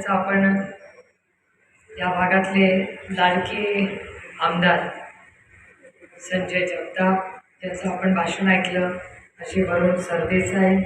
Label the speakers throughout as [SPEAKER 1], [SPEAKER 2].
[SPEAKER 1] ज्यांचं आपण या भागातले लाडके आमदार संजय जगताप त्यांचं आपण भाषण ऐकलं. अशी वरुण सरदेसाई.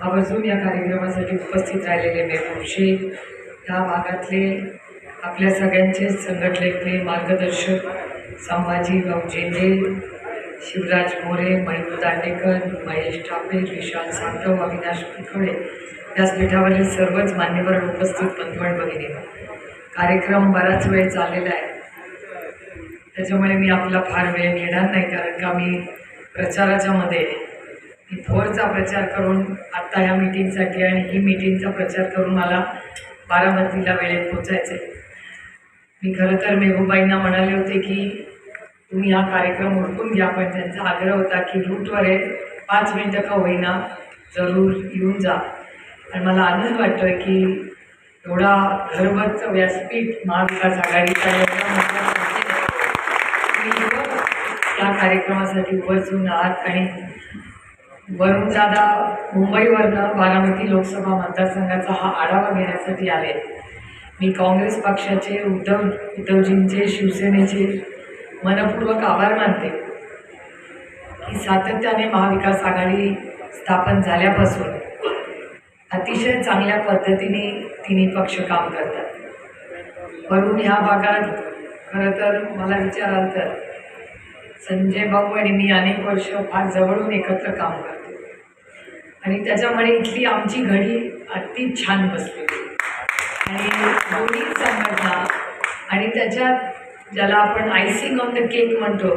[SPEAKER 1] आवर्जून या कार्यक्रमासाठी उपस्थित राहिलेले मेहबूब या भागातले आपल्या सगळ्यांचे संघटनेतले मार्गदर्शक संभाजी जेंडे शिवराज मोरे मयूर दांडेकर महेश ठाकरे विशाल सातव अविनाश पिखळे व्यासपीठावरील सर्वच मान्यवर उपस्थित पंथवण भगिनी. कार्यक्रम बराच वेळ चाललेला आहे. त्याच्यामुळे मी आपला फार वेळ घेणार नाही कारण का मी प्रचाराच्या मध्ये मी थोरचा प्रचार करून आत्ता ह्या मीटिंगसाठी आणि ही मीटिंगचा प्रचार करून मला बारामतीला वेळेत पोचायचं आहे मी खरं तर मेहूबाईंना म्हणाले होते की तुम्ही हा कार्यक्रम ओळखून घ्या पण त्यांचा आग्रह होता की रूटवर आहे. पाच मिनटं का होईना जरूर येऊन जा. आणि मला आनंद वाटतोय की एवढा घरबरचं व्यासपीठ महाविकास आघाडीचा तुम्ही या कार्यक्रमासाठी उपस्थित आहात आणि वरुण दादा मुंबईवरनं बारामती लोकसभा मतदारसंघाचा हा आढावा घेण्यासाठी आले. मी काँग्रेस पक्षाचे उद्धव उद्धवजींचे शिवसेनेचे मनपूर्वक आभार मानते की सातत्याने महाविकास आघाडी स्थापन झाल्यापासून अतिशय चांगल्या पद्धतीने तिन्ही पक्ष काम करतात. वरून ह्या भागात खरं तर मला विचाराल तर संजय भाऊ आणि मी अनेक वर्ष फार जवळून एकत्र काम करतो. आणि त्याच्यामुळे इथली आमची घडी अति छान बसली आणि दोन्ही संघटना आणि त्याच्यात ज्याला आपण आयसिंग ऑफ द केक म्हणतो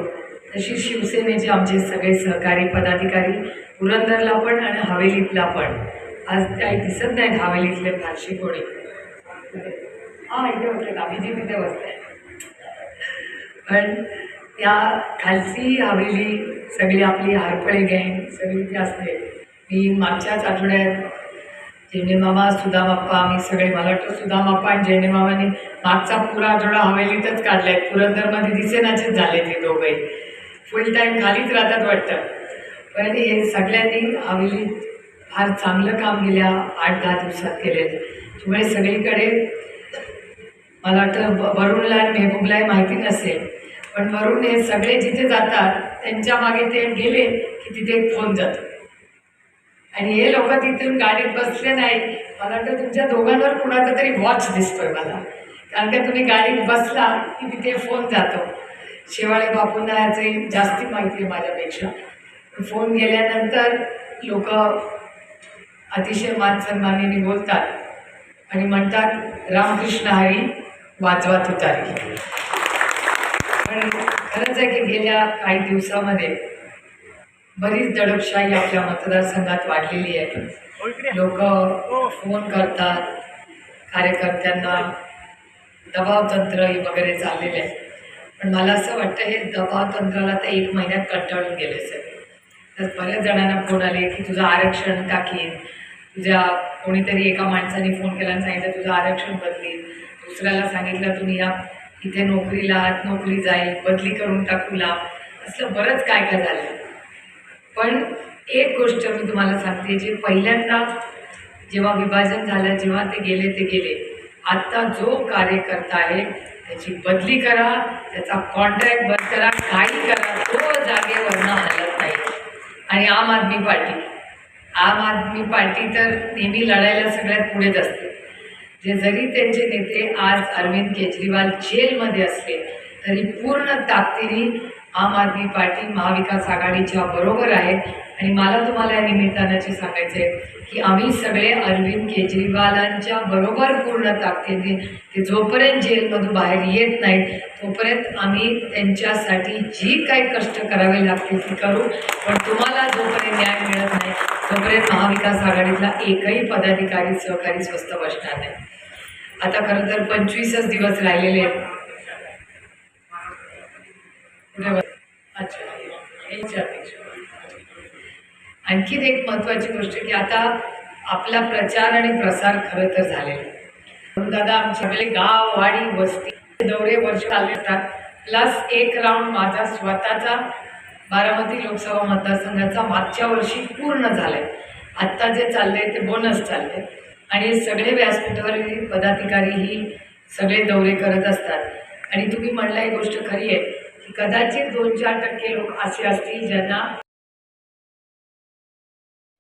[SPEAKER 1] तशी शिवसेनेचे आमचे सगळे सहकारी पदाधिकारी पुरंदरला पण आणि हवेलीतला पण. आज काही दिसत नाहीत हवेलीतले फारशी कोणी. हां इथे बसले तिथे बसत आहे पण त्या खालची हवेली सगळी आपली हारपळे गँग सगळी ती असते मी मागच्याच आठवड्यात झेंडेमामा सुदामाप्पा आम्ही सगळे मला वाटतं सुदामाप्पा आणि झेंडेमामाने मागचा पुरा आठवडा हवेलीतच काढलाय पुरंदरमध्ये दिसेनाचेच झाले ते दोघे फुल टाईम खालीच राहतात वाटतं पण हे सगळ्यांनी हवेलीत फार चांगलं काम गेल्या आठ दहा दिवसात केलेलं त्यामुळे सगळीकडे मला वाटतं व- वरुणला आणि मेहबूबलाही माहिती नसेल पण वरुण हे सगळे जिथे जातात त्यांच्या मागे ते गेले की तिथे एक फोन जातो आणि हे लोक तिथून गाडीत बसले नाही मला वाटतं तुमच्या दोघांवर कुणाचा तरी वॉच दिसतोय मला. कारण का तुम्ही गाडीत बसला की तिथे फोन जातो. शेवाळे बापूंना याचे जास्ती माहिती आहे माझ्यापेक्षा. फोन गेल्यानंतर लोक अतिशय मानसन्मानीने बोलतात आणि म्हणतात रामकृष्ण हरी वाजवा तुतारी. पण खरंच आहे की गेल्या काही दिवसामध्ये बरीच दडपशाही आपल्या मतदारसंघात वाढलेली आहे लोक फोन करतात कार्यकर्त्यांना. दबाव तंत्र हे वगैरे चाललेले आहे. पण मला असं वाटतं हे दबाव तंत्राला तर एक महिन्यात कंटाळून गेले सर तर बऱ्याच जणांना फोन आले की तुझं आरक्षण टाकीन. तुझ्या कोणीतरी एका माणसाने फोन केला आणि सांगितलं तुझं आरक्षण बदलीन. दुसऱ्याला सांगितलं तुम्ही या इथे नोकरीला आहात नोकरी जाईल बदली करून टाकूला असं बरंच काय काय झालं. पण एक गोष्ट मी तुम्हाला सांगते जे पहिल्यांदा जेव्हा विभाजन झालं जेव्हा ते गेले ते गेले. आत्ता जो कार्यकर्ता आहे त्याची बदली करा त्याचा कॉन्ट्रॅक्ट बंद करा काही करा तो जागेवरनं हलत नाही. आणि आम आदमी पार्टी. आम आदमी पार्टी तर नेहमी लढायला सगळ्यात पुढेच असते. जे जरी त्यांचे नेते आज अरविंद केजरीवाल जेलमध्ये असले तरी पूर्ण ताकदीने आम आदमी पार्टी महाविकास आघाडीच्या बरोबर आहे. आणि मला तुम्हाला या निमित्तानाचे सांगायचं आहे की आम्ही सगळे अरविंद केजरीवालांच्या बरोबर पूर्ण ताकदीने ते जोपर्यंत जेलमधून बाहेर येत नाहीत तोपर्यंत आम्ही त्यांच्यासाठी जी काही कष्ट करावे लागतील ती करू. पण तुम्हाला जोपर्यंत न्याय मिळत नाही तोपर्यंत महाविकास आघाडीतला एकही पदाधिकारी सहकारी स्वस्त बसणार नाही. आता खरं तर पंचवीसच दिवस राहिलेले आहेत. पुढे अच्छा आणखीन एक महत्त्वाची गोष्ट की आता आपला प्रचार आणि प्रसार खरं तर झालेला म्हणून दादा आमच्याकडे गाव वाडी वस्ती दौरे वर्ष आले असतात. प्लस एक राऊंड माझा स्वतःचा बारामती लोकसभा मतदारसंघाचा मागच्या वर्षी पूर्ण झालाय. आत्ता जे चाललंय ते बोनस चाललंय. आणि सगळे व्यासपीठावरील पदाधिकारीही सगळे दौरे करत असतात. आणि तुम्ही म्हणला ही गोष्ट खरी आहे. कदाचित दोन चार टक्के लोक असे असतील ज्यांना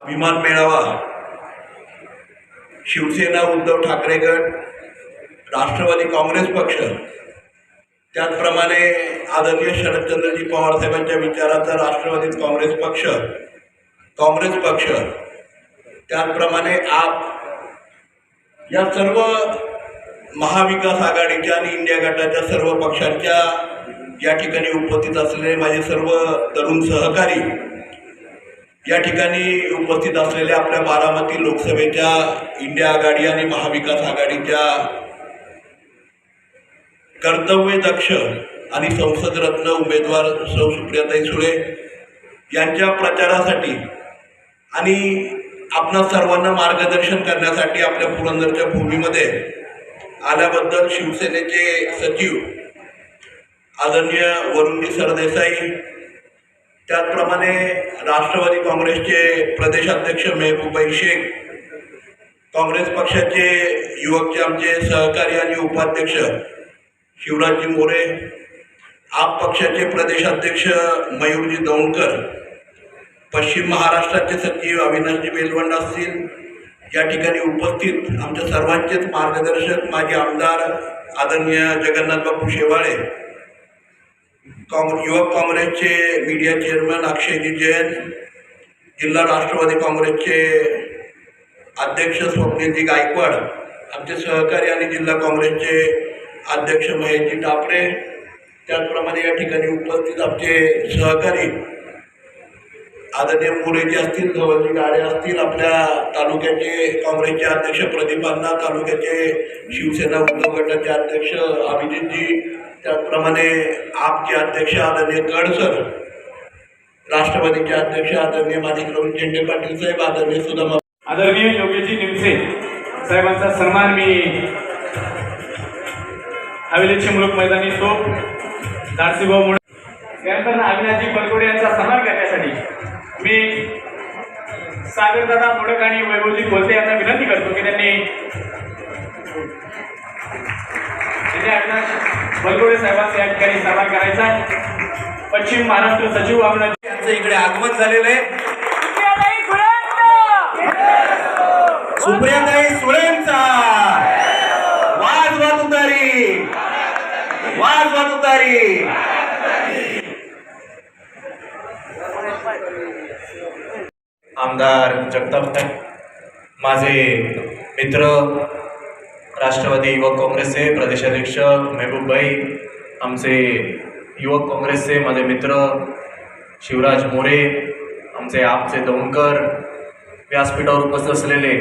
[SPEAKER 2] अभिमान मेळावा. शिवसेना उद्धव ठाकरे गट राष्ट्रवादी काँग्रेस पक्ष. त्याचप्रमाणे आदरणीय शरदचंद्रजी पवार साहेबांच्या विचाराचा राष्ट्रवादी काँग्रेस पक्ष काँग्रेस पक्ष. त्याचप्रमाणे आप. या सर्व महाविकास आघाडीच्या आणि इंडिया गटाच्या सर्व पक्षांच्या या ठिकाणी उपस्थित असलेले माझे सर्व तरुण सहकारी या ठिकाणी उपस्थित असलेल्या आपल्या बारामती लोकसभेच्या इंडिया आघाडी आणि महाविकास आघाडीच्या कर्तव्यदक्ष आणि संसदरत्न उमेदवार सौ सुप्रियाताई सुळे यांच्या प्रचारासाठी आणि आपणा सर्वांना मार्गदर्शन करण्यासाठी आपल्या पुरंदरच्या भूमीमध्ये आल्याबद्दल शिवसेनेचे सचिव आदरणीय वरुणजी सरदेसाई त्याचप्रमाणे राष्ट्रवादी काँग्रेसचे प्रदेशाध्यक्ष मेहबूबाई शेख काँग्रेस पक्षाचे युवकचे आमचे सहकारी आणि उपाध्यक्ष शिवराजजी मोरे आप पक्षाचे प्रदेशाध्यक्ष मयूरजी दौंडकर पश्चिम महाराष्ट्राचे सचिव अविनाशजी बेलवंड असतील या ठिकाणी उपस्थित आमच्या सर्वांचेच मार्गदर्शक माजी आमदार आदरणीय जगन्नाथ बापू शेवाळे काँग्रेस युवक काँग्रेसचे मीडिया चेअरमन अक्षयजी जैन जिल्हा राष्ट्रवादी काँग्रेसचे अध्यक्ष स्वप्नीलजी गायकवाड आमचे सहकारी आणि जिल्हा काँग्रेसचे अध्यक्ष महेशजी टापरे. त्याचप्रमाणे या ठिकाणी उपस्थित आमचे सहकारी आदरणीय मोरेजी असतील धवलजी गाडे असतील आपल्या तालुक्याचे काँग्रेसचे अध्यक्ष प्रदीप तालुक्याचे शिवसेना उद्धव गटाचे अध्यक्ष अभिजितजी त्याचप्रमाणे आपचे अध्यक्ष आदरणीय गडसर राष्ट्रवादीचे अध्यक्ष आदरणीय माणिकराव चेंडे पाटील साहेब आदरणीय सुदामा
[SPEAKER 3] आदरणीय योगेशजी निमसे साहेबांचा सन्मान मी हवेलीचे मुलूक मैदानी तो दारसीभाऊ म्हणून त्यानंतर अविनाशजी बलकोडे यांचा सन्मान करण्यासाठी मी सागरदादा मोडक आणि वैभवजी कोलते यांना विनंती करतो की त्यांनी अविनाश साहेबांचा या ठिकाणी सन्मान करायचा आहे. पश्चिम महाराष्ट्र सचिव अविनाश
[SPEAKER 2] यांचं इकडे आगमन झालेलं आहे. सुप्रियाताई सुळेंचा वाज वाज उतारी. वाज वाज उतारी.
[SPEAKER 4] आमदार जगताप माझे मित्र राष्ट्रवादी युवक काँग्रेसचे प्रदेशाध्यक्ष मेहबूबभाई आमचे युवक काँग्रेसचे माझे मित्र शिवराज मोरे आमचे आपचे दौंडकर व्यासपीठावर उपस्थित असलेले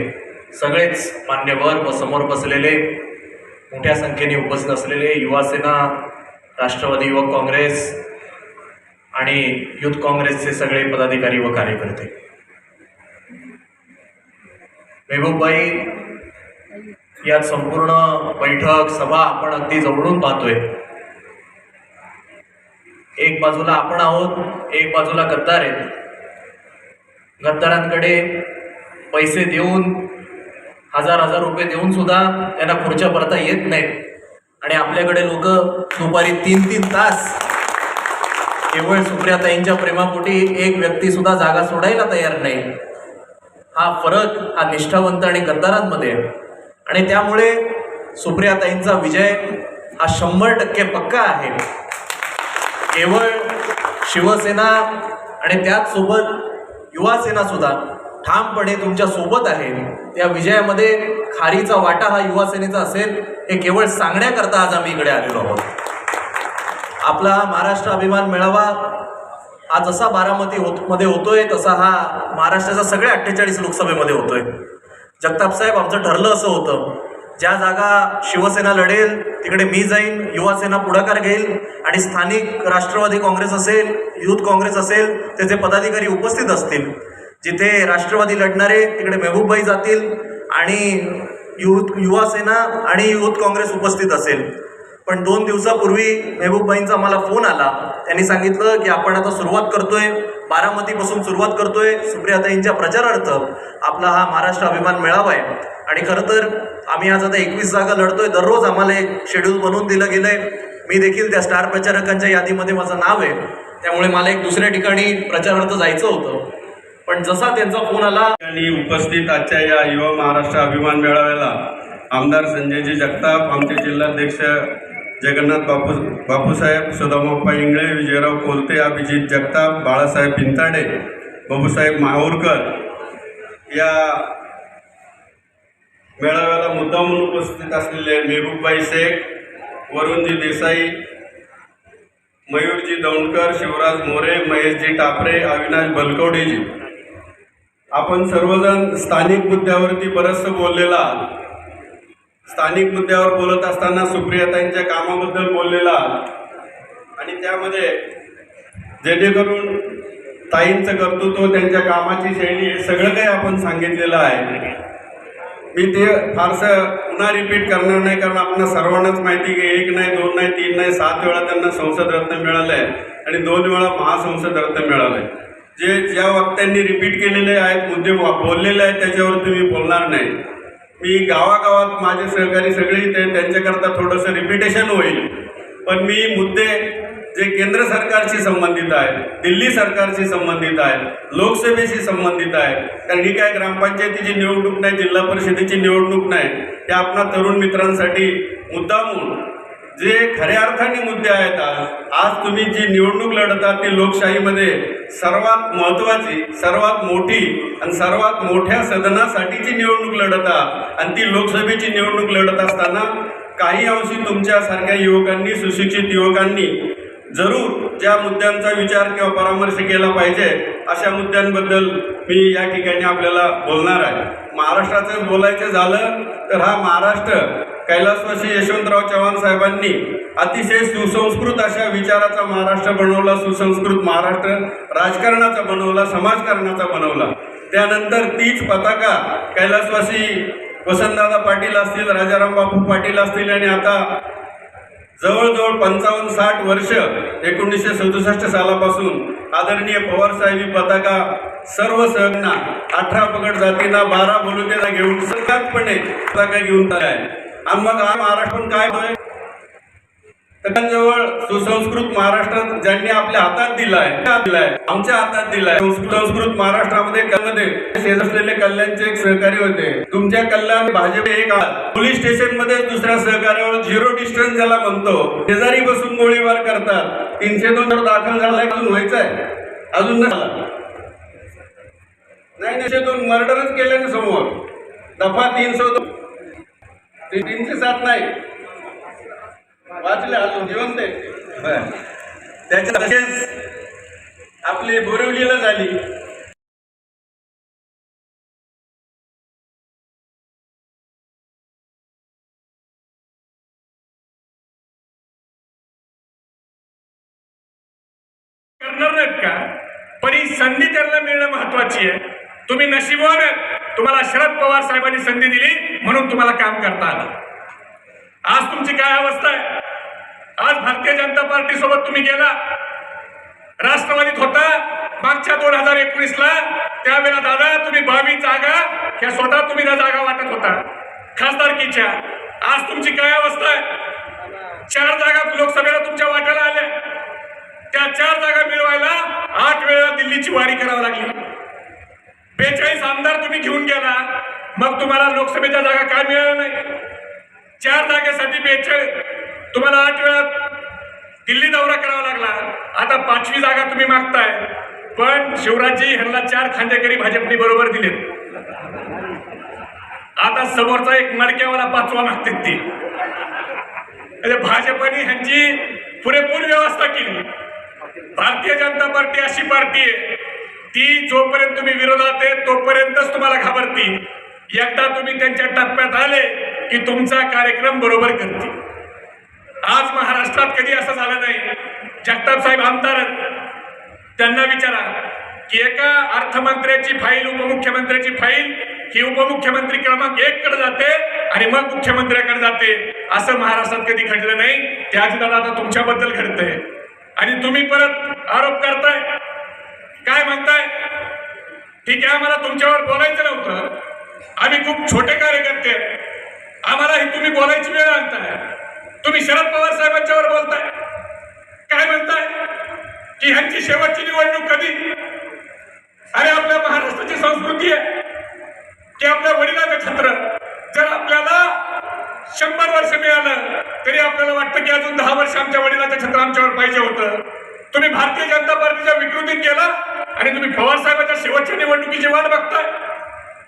[SPEAKER 4] सगळेच मान्यवर व समोर बसलेले मोठ्या संख्येने उपस्थित असलेले युवासेना राष्ट्रवादी युवक काँग्रेस आणि युथ काँग्रेसचे सगळे पदाधिकारी व कार्यकर्ते. मेहबूबबाई यात संपूर्ण बैठक सभा आपण अगदी जवळून पाहतोय. एक बाजूला आपण आहोत एक बाजूला गद्दार आहेत. गद्दारांकडे पैसे देऊन हजार हजार रुपये देऊन सुद्धा त्यांना खुर्च्या भरता येत नाहीत. आणि आपल्याकडे लोक दुपारी तीन तीन तास केवळ सुप्रियाताईंच्या प्रेमापोटी एक व्यक्ती सुद्धा जागा सोडायला तयार नाही हा फरक हा निष्ठावंत आणि गद्दारांमध्ये आहे. आणि त्यामुळे सुप्रियाताईंचा विजय हा शंभर टक्के पक्का आहे. केवळ शिवसेना आणि त्याचसोबत युवासेना सुद्धा ठामपणे तुमच्यासोबत आहे. त्या विजयामध्ये खारीचा वाटा हा युवासेनेचा असेल हे केवळ सांगण्याकरता आज आम्ही इकडे आलेलो आहोत. आपला हा महाराष्ट्र अभिमान मेळावा हा जसा बारामती होत मध्ये होतोय तसा हा महाराष्ट्राच्या सगळ्या अठ्ठेचाळीस लोकसभेमध्ये होतोय. जगताप साहेब आमचं ठरलं असं होतं. ज्या जागा शिवसेना लढेल तिकडे मी जाईन युवासेना पुढाकार घेईल आणि स्थानिक राष्ट्रवादी काँग्रेस असेल युथ काँग्रेस असेल त्याचे पदाधिकारी उपस्थित असतील. जिथे राष्ट्रवादी लढणारे तिकडे मेहबूबबाई जातील आणि युथ युवासेना आणि युथ काँग्रेस उपस्थित असेल. पण दोन दिवसापूर्वी मेहबूबबाईंचा मला फोन आला. त्यांनी सांगितलं की आपण आता सुरुवात करतोय. बारामतीपासून सुरुवात करतोय सुप्रियाताईंच्या प्रचारार्थ. आपला हा महाराष्ट्र अभिमान मेळावा आहे. आणि खरं तर आम्ही आज आता एकवीस जागा लढतोय. दररोज आम्हाला एक शेड्यूल बनवून दिलं गेलंय. मी देखील त्या स्टार प्रचारकांच्या यादीमध्ये माझं नाव आहे. त्यामुळे मला एक दुसऱ्या ठिकाणी प्रचारार्थ जायचं होतं. पण जसा त्यांचा फोन आला
[SPEAKER 5] आणि उपस्थित आजच्या या युवा महाराष्ट्र अभिमान मेळाव्याला आमदार संजयजी जगताप आमचे जिल्हाध्यक्ष जगन्नाथ बापू बापूसाहेब सदामाप्पा इंगळे विजयराव कोलते अभिजित जगताप बाळासाहेब पिंताडे बाबूसाहेब माहूरकर या मेळाव्याला मुद्दा म्हणून उपस्थित असलेले मेहबूबबाई शेख वरुणजी देसाई मयूरजी दौंडकर शिवराज मोरे महेशजी टापरे अविनाश बलकवडेजी आपण सर्वजण स्थानिक मुद्द्यावरती बरंचसं बोललेला आहात. स्थानिक मुद्द्यावर बोलत असताना सुप्रियाताईंच्या कामाबद्दल बोललेला आणि त्यामध्ये जेणेकरून ताईंचं कर्तृत्व त्यांच्या कामाची शैली हे सगळं काही आपण सांगितलेलं आहे. मी ते फारसं पुन्हा रिपीट करणार नाही कारण आपल्याला सर्वांनाच माहिती की एक नाही दोन नाही तीन नाही सात वेळा त्यांना संसद रत्न मिळालं आहे आणि दोन वेळा महासंसद रत्न मिळालं आहे जे ज्या वक्त्यांनी रिपीट केलेले आहेत मुद्दे बोललेले आहेत त्याच्यावरती मी बोलणार नाही. मी गावागावात माझे सहकारी सगळे ते त्यांच्याकरता थोडंसं रिपिटेशन होईल. पण मी मुद्दे जे केंद्र सरकारशी संबंधित आहेत दिल्ली सरकारशी संबंधित आहेत लोकसभेशी संबंधित आहेत कारण ही काय ग्रामपंचायतीची निवडणूक नाही जिल्हा परिषदेची निवडणूक नाही हे आपणा तरुण मित्रांसाठी मुद्दामून जे खऱ्या अर्थाने मुद्दे आहेत आज आज तुम्ही जी निवडणूक लढतात ती लोकशाहीमध्ये सर्वात महत्त्वाची सर्वात मोठी आणि सर्वात मोठ्या सदनासाठीची निवडणूक लढता आणि ती लोकसभेची निवडणूक लढत असताना काही अंशी तुमच्यासारख्या युवकांनी सुशिक्षित युवकांनी जरूर ज्या मुद्द्यांचा विचार किंवा परामर्श केला पाहिजे अशा मुद्द्यांबद्दल मी या ठिकाणी आपल्याला बोलणार आहे. महाराष्ट्राचं बोलायचं झालं तर हा महाराष्ट्र कैलासवासी यशवंतराव चव्हाण साहेबांनी अतिशय सुसंस्कृत अशा विचाराचा महाराष्ट्र बनवला सुसंस्कृत महाराष्ट्र राजकारणाचा बनवला समाजकारणाचा बनवला. त्यानंतर तीच पताका कैलासवासी वसंतदादा पाटील असतील राजाराम बापू पाटील असतील आणि आता जवळजवळ पंचावन्न साठ वर्ष एकोणीसशे सदुसष्ट सालापासून आदरणीय पवारसाहेबी पताका सर्व सहना अठरा पगड जातींना बारा बोलुतेला घेऊन सगळ्यातपणे पताका घेऊन आहे आणि मग हा महाराष्ट्र काय होय जवळ सुसंस्कृत महाराष्ट्रात ज्यांनी आपल्या हातात दिलाय दिलाय आमच्या हातात दिलाय. सुसंस्कृत महाराष्ट्रामध्ये शेज असलेले कल्याणचे एक सहकारी होते. तुमच्या कल्याण भाजप एक पोलीस स्टेशनमध्ये दुसऱ्या सहकार्यावर झिरो डिस्टन्स ज्याला म्हणतो. शेजारी बसून गोळीबार करतात. तीनशे दोन दाखल झालाय अजून व्हायचा आहे अजून नाही नाही दोन मर्डरच केले ना समोर. दफा तीनशे दोन. ते तीनशे सात नाही. वाचले अजून जिवंत आहे. त्याच्या तसेच आपली बोरिवलीला झाली.
[SPEAKER 6] करणार नाहीत का? पण ही संधी त्यांना मिळणं महत्वाची आहे. तुम्ही नशिबवान आहेत. तुम्हाला शरद पवार साहेबांनी संधी दिली म्हणून तुम्हाला काम करता आलं. आज तुमची काय अवस्था आहे? आज भारतीय जनता पार्टी सोबत तुम्ही गेला. राष्ट्रवादीत होता. मागच्या दोन हजार एकोणीस ला त्यावेळेला दादा तुम्ही बावीस जागा ह्या स्वतः तुम्ही त्या जागा वाटत होता. खासदारकीच्या. आज तुमची काय अवस्था आहे? चार जागा लोकसभेला तुमच्या वाट्याला आल्या. त्या चार जागा मिळवायला आठ वेळा दिल्लीची वारी करावी लागली. बेचाळीस आमदार तुम्ही घेऊन गेला मग तुम्हाला लोकसभेच्या जागा काय मिळाल्या नाही चार जागेसाठी बेचाळीस तुम्हाला आठ वेळा दिल्ली दौरा करावा लागला. आता पाचवी जागा तुम्ही मागताय. पण शिवराजजी ह्यांना चार खांदेकरी भाजपने बरोबर दिलेत. आता समोरचा एक मडक्यावाला पाचवा मागतात ती. म्हणजे भाजपने ह्यांची पुरेपूर व्यवस्था केली. भारतीय जनता पार्टी अशी पार्टी आहे. ती जोपर्यंत तुम्ही विरोधात आहे तोपर्यंतच तुम्हाला घाबरती एकदा तुम्ही त्यांच्या टप्प्यात आले की तुमचा कार्यक्रम बरोबर करते आज महाराष्ट्रात कधी असं झालं नाही. जगताप साहेब आमदार त्यांना विचारा की एका अर्थमंत्र्याची फाईल उपमुख्यमंत्र्याची फाईल ही उपमुख्यमंत्री क्रमांक एक कडे जाते आणि मग मुख्यमंत्र्याकडे जाते. असं महाराष्ट्रात कधी घडलं नाही. त्याच दादा आता तुमच्याबद्दल घडतंय. आणि तुम्ही परत आरोप करताय. काय म्हणताय? ठीक आहे आम्हाला तुमच्यावर बोलायचं नव्हतं. आम्ही खूप छोटे कार्यकर्ते आम्हाला ही तुम्ही बोलायची वेळ आणताय. तुम्ही शरद पवार साहेबांच्यावर बोलताय. काय म्हणताय? की ह्यांची शेवटची निवडणूक कधी? अरे आपल्या महाराष्ट्राची संस्कृती आहे. की आपल्या वडिलाचं छत्र. जर आपल्याला शंभर वर्ष मिळालं तरी आपल्याला वाटतं की अजून दहा वर्ष आमच्या वडिलाचं छत्र आमच्यावर पाहिजे होतं. तुम्ही भारतीय जनता पार्टीच्या विकृतीत गेला? आणि तुम्ही पवार साहेबांच्या शेवटच्या निवडणुकीची वाट बघताय?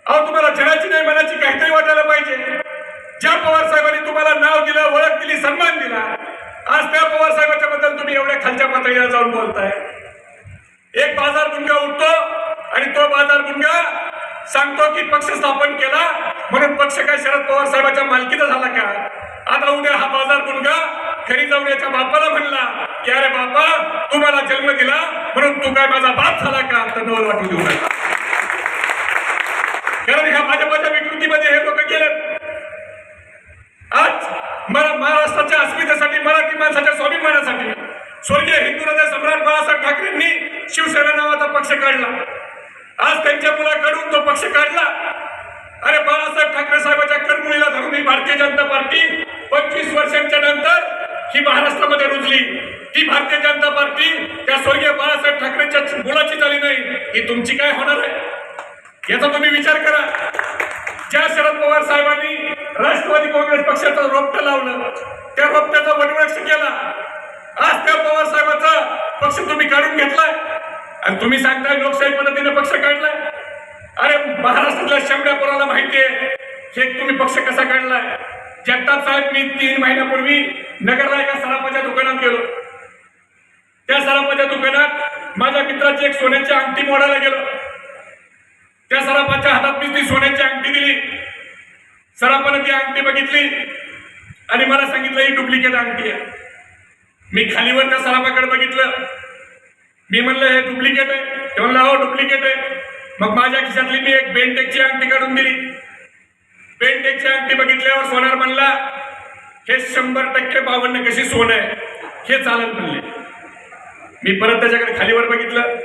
[SPEAKER 6] अहो तुम्हाला जनाची नाही मनाची काहीतरी वाटायला पाहिजे. ज्या पवार साहेबांनी तुम्हाला नाव दिलं ओळख दिली सन्मान दिला आज त्या पवार साहेबांच्या बद्दल तुम्ही एवढ्या खालच्या पातळीला जाऊन बोलताय. एक बाजार गुंगा उठतो आणि तो बाजार गुंगा सांगतो की पक्ष स्थापन केला म्हणून पक्ष काय शरद पवार साहेबांच्या मालकीचा झाला का? आता उद्या हा बाजार गुंगा घरी जाऊन याच्या बापाला म्हणला की अरे बापा तू मला जन्म दिला म्हणून तू काय माझा बाप झाला का? तर नवल वाटू देऊ नका. कारण ह्या भाजपाच्या विकृतीमध्ये हे लोक गेले आज मला महाराष्ट्राच्या अस्मितेसाठी मराठी माणसाच्या स्वाभिमानासाठी स्वर्गीय हिंदू हृदय सम्राट बाळासाहेब ठाकरेंनी शिवसेना नावाचा पक्ष काढला. आज त्यांच्या मुलाकडून तो पक्ष काढला. अरे बाळासाहेब ठाकरे साहेबांच्या करमुळीला धरून ही भारतीय जनता पार्टी पंचवीस वर्षांच्या ही महाराष्ट्रामध्ये रुजली. ती भारतीय जनता पार्टी त्या स्वर्गीय बाळासाहेब ठाकरेंच्या मुलाची झाली नाही. ही तुमची काय होणार आहे? याचा तुम्ही विचार करा. ज्या शरद पवार साहेबांनी राष्ट्रवादी काँग्रेस पक्षाचं रोपटं लावलं त्या रोपट्याचा वटवृक्ष केला. आज त्या पवार साहेबाचा पक्ष तुम्ही काढून घेतलाय. आणि तुम्ही सांगताय लोकशाही पद्धतीने पक्ष काढलाय. अरे महाराष्ट्रातल्या शेवड्या पोराला माहिती आहे हे तुम्ही पक्ष कसा काढलाय? जगताप साहेब मी तीन महिन्यापूर्वी नगरला एका सराफाच्या दुकानात गेलो. त्या सराफाच्या दुकानात माझ्या मित्राची एक सोन्याची अंगठी मोडायला गेलो. त्या सराफाच्या हातात मी ती सोन्याची अंगठी दिली. सराफानं ती अंगठी बघितली आणि मला सांगितलं ही डुप्लिकेट अंगठी आहे. मी खालीवर त्या सराफाकडे बघितलं. मी म्हणलं हे डुप्लिकेट आहे. ते म्हणलं हो डुप्लिकेट आहे. मग माझ्या खिशातली मी एक बेंटेकची अंगठी काढून दिली. बेंटेकची अंगठी बघितल्यावर सोनार म्हणला हे शंभर टक्के बावन्न कशी सोनं आहे? हे चालत म्हणले मी परत त्याच्याकडे खालीवर बघितलं.